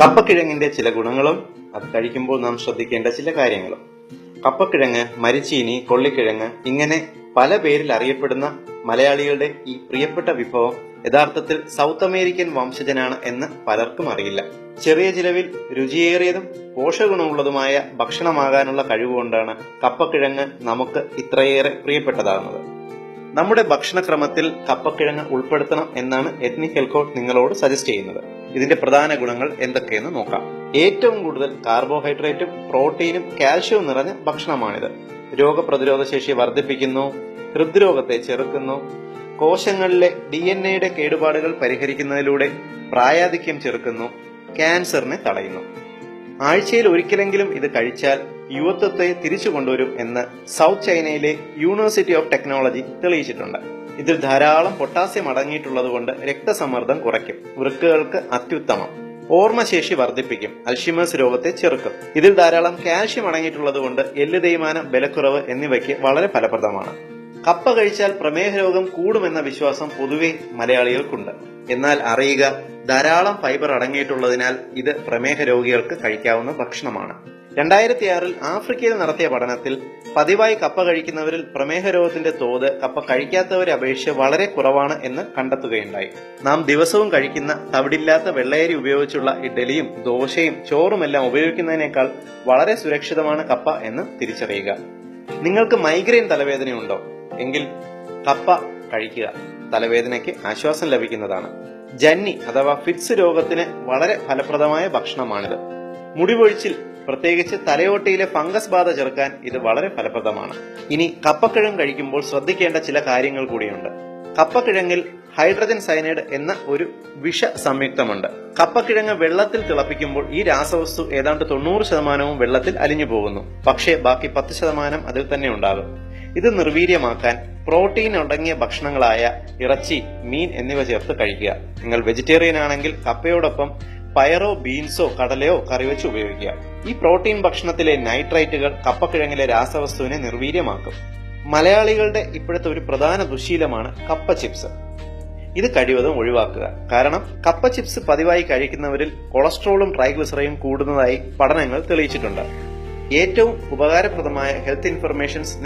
കപ്പക്കിഴങ്ങിന്റെ ചില ഗുണങ്ങളും അത് കഴിക്കുമ്പോൾ നാം ശ്രദ്ധിക്കേണ്ട ചില കാര്യങ്ങളും. കപ്പക്കിഴങ്ങ് മരിച്ചീനി കൊള്ളിക്കിഴങ്ങ് ഇങ്ങനെ പല പേരിൽ അറിയപ്പെടുന്ന മലയാളികളുടെ ഈ പ്രിയപ്പെട്ട വിഭവം യഥാർത്ഥത്തിൽ സൗത്ത് അമേരിക്കൻ വംശജനാണ് എന്ന് പലർക്കും അറിയില്ല. ചെറിയ ചിലവിൽ രുചിയേറിയതും പോഷകഗുണമുള്ളതുമായ ഭക്ഷണമാകാനുള്ള കഴിവുകൊണ്ടാണ് കപ്പക്കിഴങ്ങ് നമുക്ക് ഇത്രയേറെ പ്രിയപ്പെട്ടതാകുന്നത്. നമ്മുടെ ഭക്ഷണക്രമത്തിൽ കപ്പക്കിഴങ്ങ് ഉൾപ്പെടുത്തണം എന്നാണ് എത്നിക് ഹെൽക്കോട്ട് നിങ്ങളോട് സജസ്റ്റ് ചെയ്യുന്നത്. ഇതിന്റെ പ്രധാന ഗുണങ്ങൾ എന്തൊക്കെയെന്ന് നോക്കാം. ഏറ്റവും കൂടുതൽ കാർബോഹൈഡ്രേറ്റും പ്രോട്ടീനും കാൽഷ്യവും നിറഞ്ഞ ഭക്ഷണമാണിത്. രോഗപ്രതിരോധ ശേഷി വർദ്ധിപ്പിക്കുന്നു ഹൃദ്രോഗത്തെ ചെറുക്കുന്നു കോശങ്ങളിലെ ഡി എൻ എയുടെ കേടുപാടുകൾ പരിഹരിക്കുന്നതിലൂടെ പ്രായാധിക്യം ചെറുക്കുന്നു ക്യാൻസറിനെ തടയുന്നു. ആഴ്ചയിൽ ഒരിക്കലെങ്കിലും ഇത് കഴിച്ചാൽ യുവത്വത്തെ തിരിച്ചു കൊണ്ടുവരും എന്ന് സൗത്ത് ചൈനയിലെ യൂണിവേഴ്സിറ്റി ഓഫ് ടെക്നോളജി തെളിയിച്ചിട്ടുണ്ട്. ഇതിൽ ധാരാളം പൊട്ടാസ്യം അടങ്ങിയിട്ടുള്ളതുകൊണ്ട് രക്തസമ്മർദ്ദം കുറയ്ക്കും. വൃക്കകൾക്ക് അത്യുത്തമം. ഓർമ്മശേഷി വർദ്ധിപ്പിക്കും. അൽഷിമേഴ്സ് രോഗത്തെ ചെറുക്കും. ഇതിൽ ധാരാളം കാൽഷ്യം അടങ്ങിയിട്ടുള്ളതുകൊണ്ട് എല്ല് തേയ്മാനം ബലക്കുറവ് എന്നിവയ്ക്ക് വളരെ ഫലപ്രദമാണ്. കപ്പ കഴിച്ചാൽ പ്രമേഹ രോഗം കൂടുമെന്ന വിശ്വാസം പൊതുവെ മലയാളികൾക്കുണ്ട്. എന്നാൽ അറിയുക ധാരാളം ഫൈബർ അടങ്ങിയിട്ടുള്ളതിനാൽ ഇത് പ്രമേഹ രോഗികൾക്ക് കഴിക്കാവുന്ന ഭക്ഷണമാണ്. രണ്ടായിരത്തി ആറിൽ ആഫ്രിക്കയിൽ നടത്തിയ പഠനത്തിൽ പതിവായി കപ്പ കഴിക്കുന്നവരിൽ പ്രമേഹ രോഗത്തിന്റെ തോത് കപ്പ കഴിക്കാത്തവരെ അപേക്ഷിച്ച് വളരെ കുറവാണ് എന്ന് കണ്ടെത്തുകയുണ്ടായി. നാം ദിവസവും കഴിക്കുന്ന തവിടില്ലാത്ത വെള്ളയരി ഉപയോഗിച്ചുള്ള ഇഡലിയും ദോശയും ചോറുമെല്ലാം ഉപയോഗിക്കുന്നതിനേക്കാൾ വളരെ സുരക്ഷിതമാണ് കപ്പ എന്ന് തിരിച്ചറിയുക. നിങ്ങൾക്ക് മൈഗ്രെയിൻ തലവേദനയുണ്ടോ? എങ്കിൽ കപ്പ കഴിക്കുക. തലവേദനയ്ക്ക് ആശ്വാസം ലഭിക്കുന്നതാണ്. ജന്നി അഥവാ ഫിറ്റ്സ് രോഗത്തിന് വളരെ ഫലപ്രദമായ ഭക്ഷണമാണിത്. മുടിപൊഴിച്ചിൽ പ്രത്യേകിച്ച് തലയോട്ടിയിലെ ഫംഗസ് ബാധ ചെറുക്കാൻ ഇത് വളരെ ഫലപ്രദമാണ്. ഇനി കപ്പക്കിഴങ്ങ് കഴിക്കുമ്പോൾ ശ്രദ്ധിക്കേണ്ട ചില കാര്യങ്ങൾ കൂടിയുണ്ട്. കപ്പക്കിഴങ്ങിൽ ഹൈഡ്രജൻ സയനൈഡ് എന്ന ഒരു വിഷ സംയുക്തമുണ്ട്. കപ്പക്കിഴങ്ങ് വെള്ളത്തിൽ തിളപ്പിക്കുമ്പോൾ ഈ രാസവസ്തു ഏതാണ്ട് തൊണ്ണൂറ് ശതമാനവും വെള്ളത്തിൽ അലിഞ്ഞു പോകുന്നു. പക്ഷേ ബാക്കി പത്ത് ശതമാനം അതിൽ തന്നെ ഉണ്ടാകും. ഇത് നിർവീര്യമാക്കാൻ പ്രോട്ടീൻ അടങ്ങിയ ഭക്ഷണങ്ങളായ ഇറച്ചി മീൻ എന്നിവ ചേർത്ത് കഴിക്കുക. നിങ്ങൾ വെജിറ്റേറിയൻ ആണെങ്കിൽ കപ്പയോടൊപ്പം പയറോ ബീൻസോ കടലയോ കറിവെച്ച് ഉപയോഗിക്കുക ഈ പ്രോട്ടീൻ ഭക്ഷണത്തിലെ നൈട്രൈറ്റുകൾ കപ്പക്കിഴങ്ങിലെ രാസവസ്തുവിനെ നിർവീര്യമാക്കും. മലയാളികളുടെ ഇപ്പോഴത്തെ ഒരു പ്രധാന ദുശീലമാണ് കപ്പ ചിപ്സ്. ഇത് കഴിവതും ഒഴിവാക്കുക. കാരണം കപ്പ ചിപ്സ് പതിവായി കഴിക്കുന്നവരിൽ കൊളസ്ട്രോളും ട്രൈഗ്ലിസറയും കൂടുന്നതായി പഠനങ്ങൾ തെളിയിച്ചിട്ടുണ്ട്. ഏറ്റവും ഉപകാരപ്രദമായ ഹെൽത്ത് ഇൻഫർമേഷൻസ്